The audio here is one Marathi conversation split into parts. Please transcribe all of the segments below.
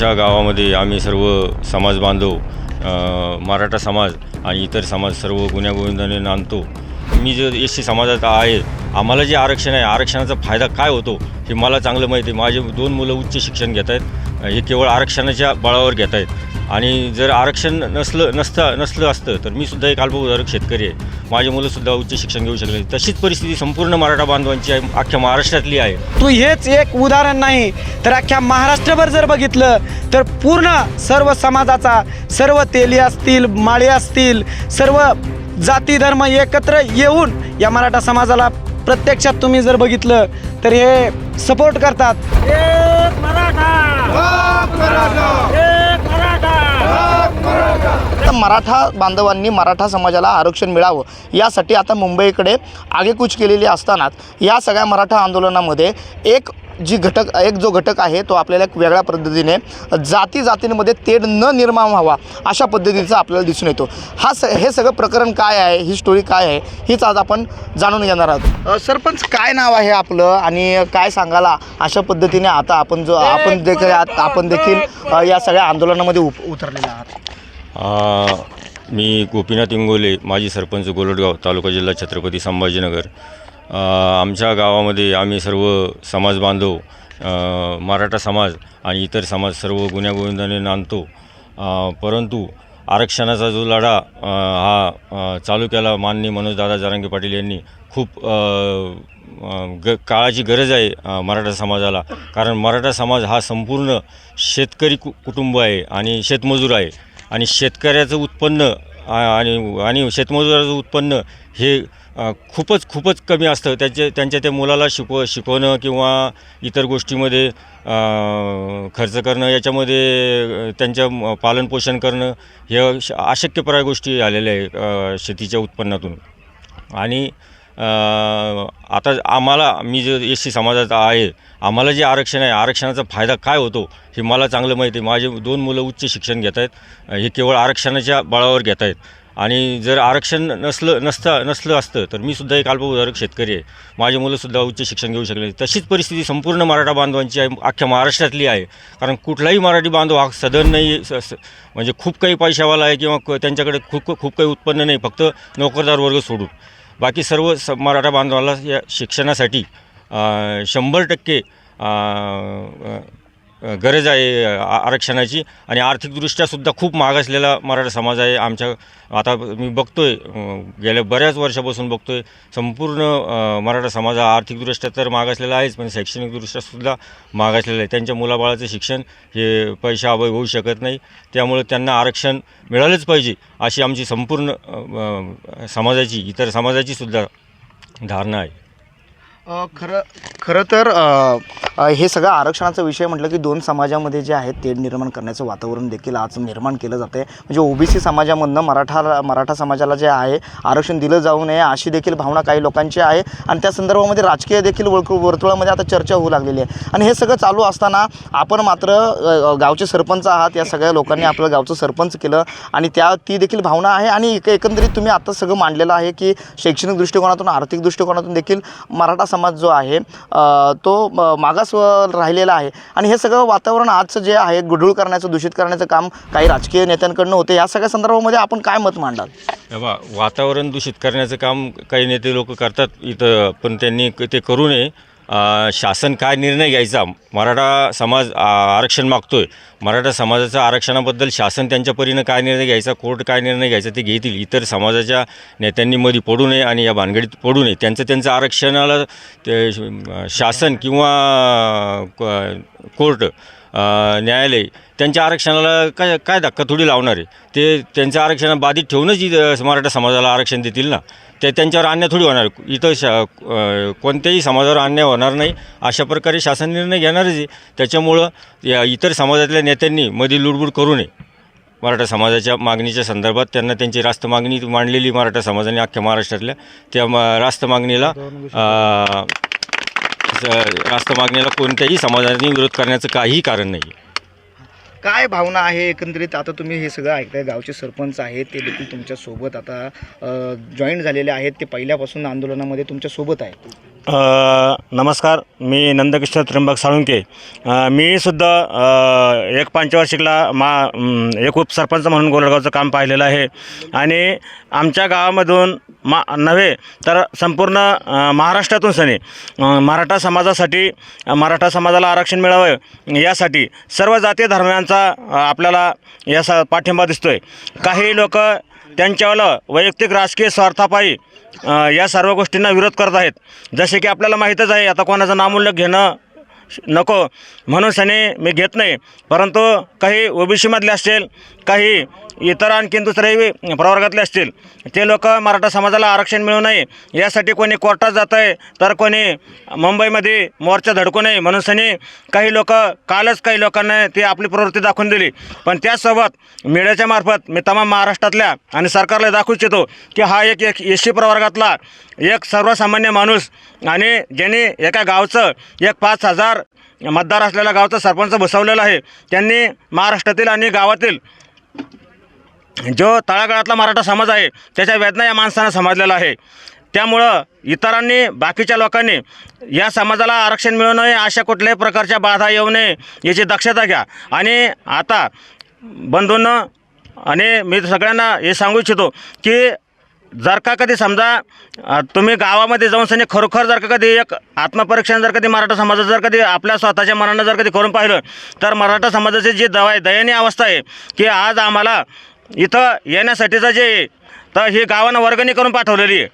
माझ्या गावामध्ये आम्ही सर्व समाज बांधव मराठा समाज आणि इतर समाज सर्व गुण्यागोविंदाने नांदतो. मी जे एस सी समाजात आहे आम्हाला जे आरक्षण आहे आरक्षणाचा फायदा काय होतो हे मला चांगलं माहिती आहे. माझे दोन मुलं उच्च शिक्षण घेत आहेत हे केवळ आरक्षणाच्या बळावर घेत आहेत आणि जर आरक्षण नसलं नसतं नसलं असतं तर मी सुद्धा एक अल्पभूधारक शेतकरी आहे. माझी मुलंसुद्धा उच्च शिक्षण घेऊ शकले. तशीच परिस्थिती संपूर्ण मराठा बांधवांची आहे अख्ख्या महाराष्ट्रातली आहे. तू हेच एक उदाहरण नाही तर अख्ख्या महाराष्ट्रभर जर बघितलं तर पूर्ण सर्व समाजाचा सर्व तेली असतील माळी असतील सर्व जाती धर्म एकत्र येऊन या मराठा समाजाला प्रत्यक्षात तुम्ही जर बघितलं तर हे सपोर्ट करतात. तर मराठा बांधवांनी मराठा समाजाला आरक्षण मिळावं यासाठी आता मुंबईकडे आगेकूच केलेली असतानाच या सगळ्या मराठा आंदोलनामध्ये एक जी घटक एक जो घटक आहे तो आपल्याला एक वेगळ्या पद्धतीने जाती जातींमध्ये तेढ न निर्माण व्हावा अशा पद्धतीचा आपल्याला दिसून येतो. हा स हे सगळं प्रकरण काय आहे? ही स्टोरी काय आहे? हीच आज आपण जाणून घेणार आहोत. सरपंच काय नाव आहे आपलं? आणि काय सांगाला अशा पद्धतीने आता आपण जो आपण देखील आपण देखील या सगळ्या आंदोलनामध्ये उप उतरलेला आहात? मी गोपीनाथ इंगोले माजी सरपंच गोलटगाव तालुका जिल्हा छत्रपती संभाजीनगर. आमच्या गावामध्ये आम्ही सर्व समाज बांधव मराठा समाज आणि इतर समाज सर्व गुण्यागोविंदाने नांदतो. परंतु आरक्षणाचा जो लढा हा चालुक्याला चालू केला माननीय मनोजदादा जरांगे पाटील यांनी खूप ग काळाची गरज आहे मराठा समाजाला. कारण मराठा समाज हा संपूर्ण शेतकरी कु कुटुंब आहे आणि शेतमजूर आहे. आणि शेतकऱ्याचं उत्पन्न आणि आणि शेतमजुराचं उत्पन्न हे खूपच खूपच कमी असतं. त्याचे त्यांच्या त्या मुलाला शिकव शिकवणं किंवा इतर गोष्टीमध्ये खर्च करणं याच्यामध्ये त्यांच्या म- पालनपोषण करणं हे श- अशक्यप्राय गोष्टी आलेल्या आहे शेतीच्या उत्पन्नातून. आणि आता आम्हाला मी जे एस सी समाजात आहे आम्हाला जे आरक्षण आहे आरक्षणाचा फायदा काय होतो हे मला चांगलं माहिती आहे. माझे दोन मुलं उच्च शिक्षण घेत आहेत हे केवळ आरक्षणाच्या बळावर घेत आहेत. आणि जर आरक्षण नसलं नसतं नसलं असतं तर मी सुद्धा एक अल्पभूधारक शेतकरी आहे. माझी मुलंसुद्धा उच्च शिक्षण घेऊ शकले तशीच परिस्थिती संपूर्ण मराठा बांधवांची आहे अख्ख्या महाराष्ट्रातली आहे. कारण कुठलाही मराठी बांधव हा सदन नाही स- म्हणजे खूप काही पैशावाला आहे किंवा क- त्यांच्याकडे खूप खूप काही उत्पन्न नाही फक्त नोकरदार वर्ग सोडून. बाकी सर्व स मराठा बांधवाला या शिक्षणासाठी शंभर टक्के गरज आहे आरक्षणाची आणि आर्थिकदृष्ट्यासुद्धा खूप मागासलेला मराठा समाज आहे. आमच्या आता मी बघतो आहे गेल्या बऱ्याच वर्षापासून बघतो आहे संपूर्ण मराठा समाज हा आर्थिकदृष्ट्या तर मागासलेला आहेच पण शैक्षणिकदृष्ट्यासुद्धा मागासलेला आहे. त्यांच्या मुलाबाळाचं शिक्षण हे पैशाअभावी होऊ शकत नाही. त्यामुळे त्यांना आरक्षण मिळालंच पाहिजे अशी आमची संपूर्ण समाजाची इतर समाजाचीसुद्धा धारणा आहे. खरं खरं तर अ, हे सगळं आरक्षणाचा विषय म्हटलं की दोन समाजामध्ये जे आहेत तेढ निर्माण करण्याचं वातावरण देखील आज निर्माण केलं जातं आहे म्हणजे ओबीसी समाजामधनं मराठा मराठा समाजाला जे आहे आरक्षण दिलं जाऊ नये अशी देखील भावना काही लोकांची आहे. आणि त्या संदर्भामध्ये राजकीय देखील वर्तु वर्तुळामध्ये आता चर्चा होऊ लागलेली आहे. आणि हे सगळं चालू असताना आपण मात्र अ, गावचे सरपंच आहात या सगळ्या लोकांनी आपलं गावचं सरपंच केलं. आणि त्या ती देखील भावना आहे. आणि एक एकंदरीत तुम्ही आता सगळं मांडलेलं आहे की शैक्षणिक दृष्टिकोनातून आर्थिक दृष्टिकोनातून देखील मराठा समाज जो आहे तो मागास राहिलेला आहे. आणि हे सगळं वातावरण आजचं जे आहे गुढूळ करण्याचं दूषित करण्याचं काम काही राजकीय नेत्यांकडनं होते. या सगळ्या संदर्भामध्ये आपण काय मत मांडाल? हे वातावरण दूषित करण्याचं काम काही नेते लोक करतात इथं पण त्यांनी ते करू नये. शासन काय निर्णय घ्यायचा? मराठा समाज आरक्षण मागतो आहे मराठा समाजाच्या आरक्षणाबद्दल शासन त्यांच्या परीनं काय निर्णय घ्यायचा? कोर्ट काय निर्णय घ्यायचा ते घेतील. इतर समाजाच्या नेत्यांनी मध्ये पडू नये आणि या भानगडीत पडू नये. त्यांचं त्यांचं आरक्षणाला ते शासन किंवा क- कोर्ट न्यायालय त्यांच्या आरक्षणाला काय काय धक्का थोडी लावणार आहे? ते त्यांच्या आरक्षण बाधित ठेवूनच मराठा समाजाला आरक्षण देतील ना? ते त्यांच्यावर अन्याय थोडी होणार इथं शा कोणत्याही समाजावर अन्याय होणार नाही अशा प्रकारे शासन निर्णय घेणारच आहे. त्याच्यामुळं या इतर समाजातल्या नेत्यांनी मध्ये लुडबुड करू नये. मराठा समाजाच्या मागणीच्या संदर्भात त्यांना त्यांची रास्त मागणी मांडलेली मराठा समाजाने अख्ख्या महाराष्ट्रातल्या त्या म रास्त मागणीला रास्त मागणीला कोणत्याही समाजाने विरोध करण्याचं काही कारण नाही काय भावना आहे एकंदरीत? आता तुम्ही हे सगळं ऐकताय गावचे सरपंच आहेत ते देखील तुमच्यासोबत आता जॉईन झालेले आहेत ते पहिल्यापासून आंदोलनामध्ये तुमच्यासोबत आहेत. नमस्कार मी नंदकिशोर त्र्यंबक साळुंके. मीसुद्धा मी सुद्धा एक पंचवार्षिकला मा एक उपसरपंच म्हणून गोरडगावचं काम पाहिलेलं आहे. आणि आमच्या गावामधून मा नव्हे तर संपूर्ण महाराष्ट्रातून सनी मराठा समाजासाठी मराठा समाजाला आरक्षण मिळावं यासाठी सर्व जाती धर्मांचा आपल्याला याचा पाठिंबा दिसतो आहे काही लोक त्यांच्यावाला वैयक्तिक राजकीय स्वार्थापायी या सर्व गोष्टींना विरोध करत आहेत. जसे की आपल्याला माहीतच आहे आता कोणाचं नामोल्लेख घेणं नको म्हणून सनी मी घेत नाही. परंतु काही ओबीसीमधले असतील काही इतर आणखीन दुसरेही प्रवर्गातले असतील. ते लोक मराठा समाजाला आरक्षण मिळू नये. यासाठी कोणी कोर्टात जात आहे तर कोणी मुंबईमध्ये मोर्चा धडकू नये म्हणून सनी काही लोक कालच काही लोकांना ती आपली प्रवृत्ती दाखवून दिली. पण त्याचसोबत मीडियाच्या मार्फत मी तमाम महाराष्ट्रातल्या आणि सरकारला दाखवू इच्छितो की हा एक एक एस सी प्रवर्गातला एक सर्वसामान्य माणूस आणि ज्यांनी एका गावचं एक पाच हजार मतदार असलेल्या गावचं सरपंच बसवलेलं आहे. त्यांनी महाराष्ट्रातील आणि गावातील जो तळागाळातला मराठा समाज आहे त्याच्या वेदना या माणसानं समजलेला आहे. त्यामुळं इतरांनी बाकीच्या लोकांनी या समाजाला आरक्षण मिळू नये अशा कुठल्याही प्रकारच्या बाधा येऊ नये याची दक्षता घ्या. आणि आता बंधूंना आणि मी सगळ्यांना हे सांगू इच्छितो की जर का कधी समजा तुम्ही गावामध्ये जाऊन सनी खरोखर जर का कधी एक आत्मपरीक्षण जर कधी मराठा समाजाचं जर कधी आपल्या स्वतःच्या मनानं जर कधी करून पाहिलं तर मराठा समाजाची जी दवा आहे दयनीय अवस्था आहे की आज आम्हाला इथं येण्यासाठीचं जे तर ही गावानं वर्गणी करून पाठवलेली आहे.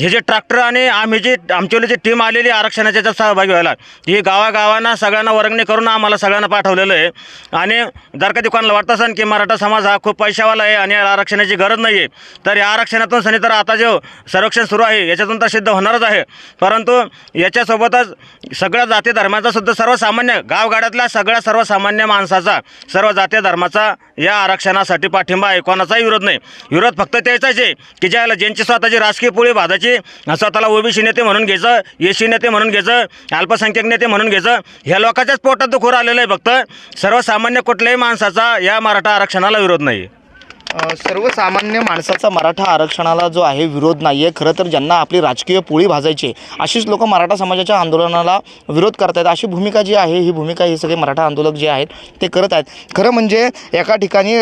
हे जे ट्रॅक्टर आणि आम्ही जी आमच्यावले जी टीम आलेली आहे आरक्षणाच्या याच्यात सहभागी व्हायला ही गावागावांना सगळ्यांना वर्गणी करून आम्हाला सगळ्यांना पाठवलेलं आहे. आणि जर कधी कोणाला वाटत असेल की मराठा समाज हा खूप पैशावाला आहे आणि याला आरक्षणाची गरज नाही आहे तर या आरक्षणातून सनी तर आता जे संरक्षण सुरू आहे याच्यातून तर सिद्ध होणारच आहे. परंतु याच्यासोबतच सगळ्या जाती धर्माचा सुद्धा सर्वसामान्य गावगाड्यातल्या सगळ्या सर्वसामान्य माणसाचा सर्व जाती धर्माचा या आरक्षणासाठी पाठिंबा आहे. कोणाचाही विरोध नाही. विरोध फक्त त्याचाच आहे की ज्याला ज्यांची स्वतःची राजकीय पोळी भादाची स्वतःला ओबीसी नेते म्हणून घ्यायचं एसी नेते म्हणून घ्यायचं अल्पसंख्याक नेते म्हणून घ्यायचं ह्या लोकांच्याच पोटात दुखोर आलेलं आहे फक्त. सर्वसामान्य कुठल्याही माणसाचा या मराठा आरक्षणाला विरोध नाही सर्वसामान्य माणसाचा मराठा आरक्षणाला जो आहे विरोध नाही आहे खरं तर ज्यांना आपली राजकीय पोळी भाजायची अशीच लोक मराठा समाजाच्या आंदोलनाला विरोध करत आहेत अशी भूमिका जी आहे ही भूमिका हे सगळे मराठा आंदोलक जे आहेत ते करत आहेत. खरं म्हणजे एका ठिकाणी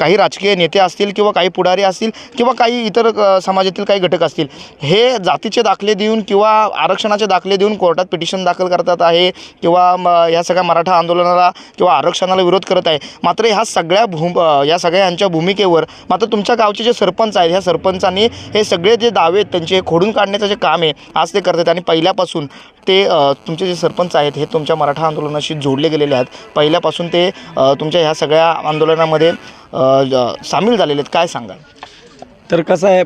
काही राजकीय नेते असतील किंवा काही पुढारी असतील किंवा काही इतर समाजातील काही घटक असतील हे जातीचे दाखले देऊन किंवा आरक्षणाचे दाखले देऊन कोर्टात पिटिशन दाखल करतात आहे किंवा म, या सगळ्या मराठा आंदोलनाला किंवा आरक्षणाला विरोध करत आहे. मात्र ह्या सगळ्या भूम या या सगळ्यांच्या भूमिकेवर मात्र तुमच्या गावचे जे सरपंच आहेत ह्या सरपंचांनी हे सगळे जे दावे आहेत त्यांचे खोडून काढण्याचं जे काम आहे आज ते करतात. आणि पहिल्यापासून ते तुमचे जे सरपंच आहेत हे तुमच्या मराठा आंदोलनाशी जोडले गेलेले आहेत. पहिल्यापासून ते तुमच्या ह्या सगळ्या आंदोलनामध्ये सामील झालेले आहेत. काय सांगाल? तर कसं आहे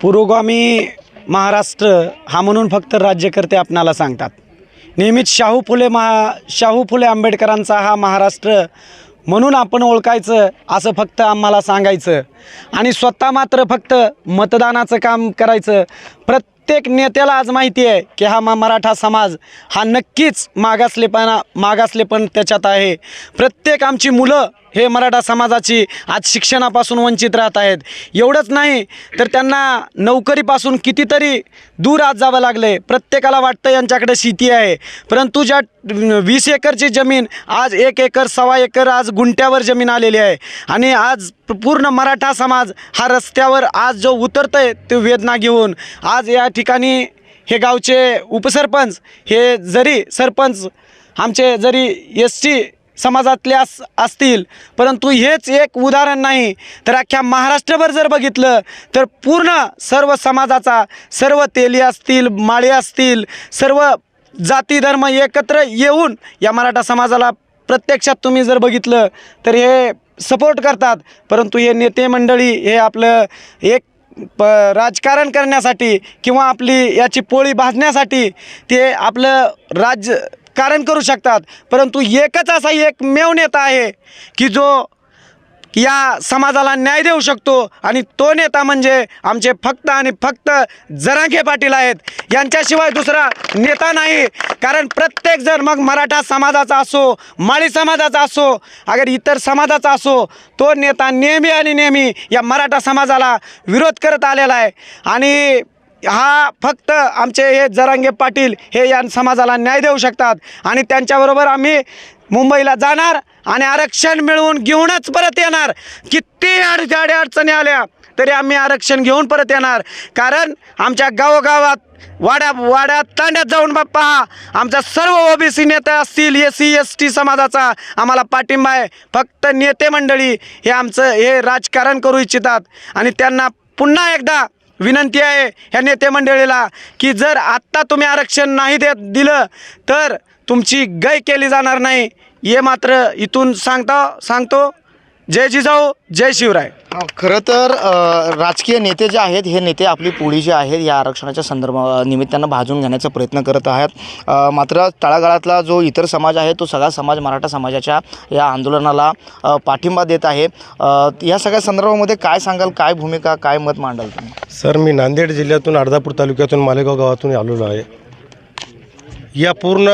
पुरोगामी महाराष्ट्र हा म्हणून फक्त राज्यकर्ते आपणाला सांगतात. नेहमीच शाहू फुले महा शाहू फुले आंबेडकरांचा हा महाराष्ट्र म्हणून आपण ओळखायचं असं फक्त आम्हाला सांगायचं. आणि स्वतः मात्र फक्त मतदानाचं काम करायचं. प्रत्येक नेत्याला आज माहिती आहे की हा मा मराठा समाज हा नक्कीच मागासलेपणा मागासलेपण त्याच्यात आहे. प्रत्येक आमची मुलं हे मराठा समाजाची आज शिक्षणापासून वंचित राहत आहेत. एवढंच नाही तर त्यांना नोकरीपासून कितीतरी दूर आज जावं लागलं. आहे प्रत्येकाला वाटतं यांच्याकडे शेती आहे. परंतु ज्या वीस एकरची जमीन आज एक एकर सव्वा एकर आज गुंट्यावर जमीन आलेली आहे. आणि आज पूर्ण मराठा समाज हा रस्त्यावर आज जो उतरतो आहे ते वेदना घेऊन आज या ठिकाणी हे गावचे उपसरपंच हे जरी सरपंच आमचे जरी एस टी समाजातले अस असतील. परंतु हेच एक उदाहरण नाही. तर अख्ख्या महाराष्ट्रभर जर बघितलं तर पूर्ण सर्व समाजाचा सर्व तेली असतील माळी असतील सर्व जाती धर्म एकत्र येऊन या मराठा समाजाला प्रत्यक्षात तुम्ही जर बघितलं तर हे सपोर्ट करतात. परंतु हे नेते मंडळी हे आपलं एक प राजकारण करण्यासाठी किंवा आपली याची पोळी भाजण्यासाठी ते आपलं राज्य कारण करू शकतात. परंतु एकच असा एकमेव नेता आहे की जो या समाजाला न्याय देऊ शकतो आणि तो नेता म्हणजे आमचे फक्त आणि फक्त जरांगे पाटील आहेत. यांच्याशिवाय दुसरा नेता नाही. कारण प्रत्येक जर मग मराठा समाजाचा असो माळी समाजाचा असो अगर इतर समाजाचा असो तो नेता नेहमी आणि नेहमी या मराठा समाजाला विरोध करत आलेला आहे. आणि हा फक्त आमचे हे जरांगे पाटील हे या समाजाला न्याय देऊ शकतात. आणि त्यांच्याबरोबर आम्ही मुंबईला जाणार आणि आरक्षण मिळवून घेऊनच परत येणार. किती अड अडचणी आल्या तरी आम्ही आरक्षण घेऊन परत येणार. कारण आमच्या गावोगावात वाड्या वाड्यात तांड्यात जाऊन बा पहा. आमचा सर्व ओबीसी नेता असतील एस सी एस टी समाजाचा आम्हाला पाठिंबा आहे. फक्त नेते मंडळी हे आमचं हे राजकारण करू इच्छितात. आणि त्यांना पुन्हा एकदा विनंती आहे ह्या नेते मंडळीला की जर आत्ता तुम्ही आरक्षण नाही देत दिलं तर तुमची गय केली जाणार नाही. हे मात्र इथून सांगता सांगतो. जय जिजाऊ जय शिवराय. खरं तर अ, राजकीय नेते जे आहेत हे नेते आपली पोळी जी आहेत या आरक्षणाच्या संदर्भा निमित्तानं भाजून घेण्याचा प्रयत्न करत आहेत. अ, मात्र तळागाळातला जो इतर समाज आहे तो सगळा समाज मराठा समाजाच्या या आंदोलनाला अ, पाठिंबा देत आहे. अ, या सगळ्या संदर्भामध्ये काय सांगाल काय भूमिका काय मत मांडाल तुम्ही? सर मी नांदेड जिल्ह्यातून अर्धापूर तालुक्यातून मालेगाव गावातून आलेलो आहे. या पूर्ण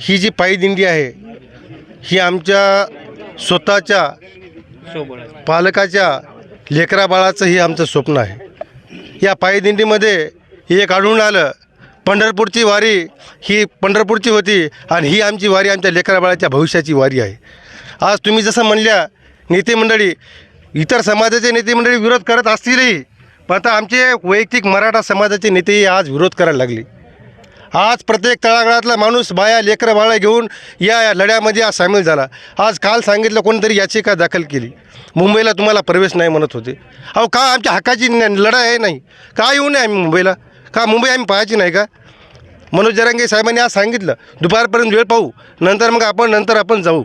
ही जी पायी दिंडी आहे ही आमच्या स्वतःच्या पालकाच्या लेकराबाळाचं हे आमचं स्वप्न आहे. या पायदिंडीमध्ये एक आढळून आलं. पंढरपूरची वारी ही पंढरपूरची होती आणि ही आमची वारी आमच्या लेकरा बाळाच्या भविष्याची वारी आहे. आज तुम्ही जसं म्हणल्या नेते मंडळी इतर समाजाचे नेते मंडळी विरोध करत असतीलही पण आता आमचे वैयक्तिक मराठा समाजाचे नेतेही आज विरोध करायला लागले. आज प्रत्येक तळागाळातला माणूस बाया लेकरं बाळा घेऊन या लढ्यामध्ये आज सामील झाला. आज काल सांगितलं कोणतरी याचिका दाखल केली. मुंबईला तुम्हाला प्रवेश नाही म्हणत होते. अहो का आमच्या हक्काची लढाई आहे नाही? का येऊ नये आम्ही मुंबईला? का मुंबई आम्ही पाहायची नाही का? मनोज जरांगे साहेबांनी आज सांगितलं दुपारपर्यंत वेळ पाहू नंतर मग आपण नंतर आपण जाऊ.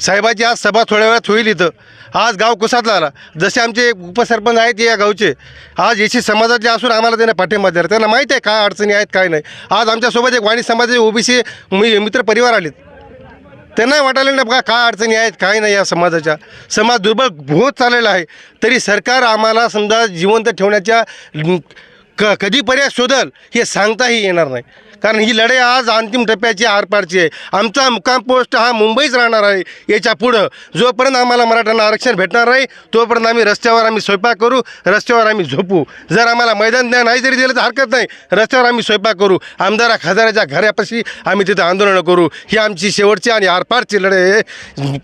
साहेबाची आज सभा थोड्या वेळात होईल इथं. आज गाव कुसातला आला. जसे आमचे उपसरपंच आहेत या गावचे आज येशी समाजाचे असून आम्हाला त्यांना पाठिंबा द्यायला त्यांना माहीत आहे काय अडचणी आहेत काय नाही. आज आमच्यासोबत एक वाणी समाजाचे ओबीसी मित्र परिवार आलेत. त्यांना वाटायला नाही बघा काय अडचणी आहेत काय नाही या समाजाच्या. समाज दुर्बल होत चाललेला आहे. तरी सरकार आम्हाला समजा जिवंत ठेवण्याच्या क कधी पर्याय शोधल हे सांगताही येणार नाही. कारण ही लढाई आज अंतिम टप्प्याची आरपारची आहे. आमचा मुक्काम पोस्ट हा मुंबईच राहणार आहे. याच्या पुढं जोपर्यंत आम्हाला मराठ्यांना आरक्षण भेटणार नाही तोपर्यंत आम्ही रस्त्यावर आम्ही स्वयंपाक करू रस्त्यावर आम्ही झोपू. जर आम्हाला मैदान द्या नाही जरी दिलं तर हरकत नाही. रस्त्यावर आम्ही स्वयंपाक करू. आमदारा खासदाराच्या घरापाशी आम्ही तिथं आंदोलनं करू. ही आमची शेवटची आणि आरपारची लढाई आहे.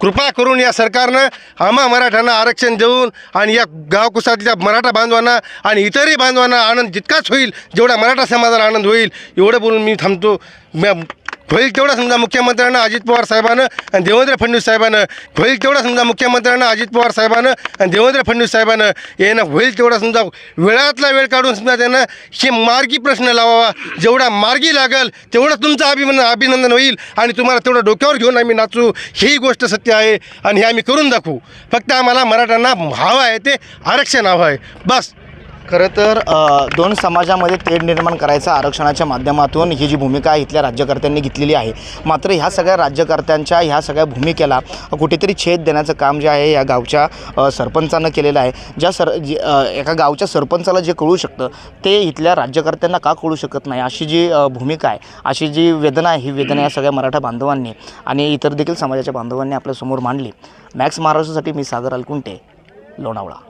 कृपा करून या सरकारनं आम्हा मराठ्यांना आरक्षण देऊन आणि या गावकुसातल्या मराठा बांधवांना आणि इतरही बांधवांना आनंद जितकाच होईल जेवढा मराठा समाजाला आनंद होईल एवढं बोलून मी थांबतो. म्या होईल तेवढा समजा मुख्यमंत्र्यांना अजित पवार साहेबानं आणि देवेंद्र फडणवीस साहेबानं. होईल तेवढा समजा मुख्यमंत्र्यांना अजित पवार साहेबानं आणि देवेंद्र फडणवीस साहेबानं. यानं होईल तेवढा समजा वेळातला वेळ काढून समजा त्यांना हे मार्गी प्रश्न लावावा. जेवढा मार्गी लागेल तेवढं तुमचं अभिमन अभिनंदन होईल आणि तुम्हाला तेवढं डोक्यावर घेऊन आम्ही नाचू. ही गोष्ट सत्य आहे आणि हे आम्ही करून दाखवू. फक्त आम्हाला मराठ्यांना हवं आहे ते आरक्षण हवं आहे. बस. खरं तर दोन समाजामध्ये तेढ निर्माण करायचा आरक्षणाच्या माध्यमातून ही जी भूमिका आहे इथल्या राज्यकर्त्यांनी घेतलेली आहे मात्र ह्या सगळ्या राज्यकर्त्यांच्या ह्या सगळ्या भूमिकेला कुठेतरी छेद देण्याचं काम जे आहे या गावच्या सरपंचानं केलेलं आहे. ज्या सर जी एका गावच्या सरपंचाला जे कळू शकतं ते इथल्या राज्यकर्त्यांना का कळू शकत नाही? अशी जी भूमिका आहे अशी जी वेदना आहे ही वेदना या सगळ्या मराठा बांधवांनी आणि इतर देखील समाजाच्या बांधवांनी आपल्यासमोर मांडली. मॅक्स महाराष्ट्रासाठी मी सागर अलकुंटे लोणावळा.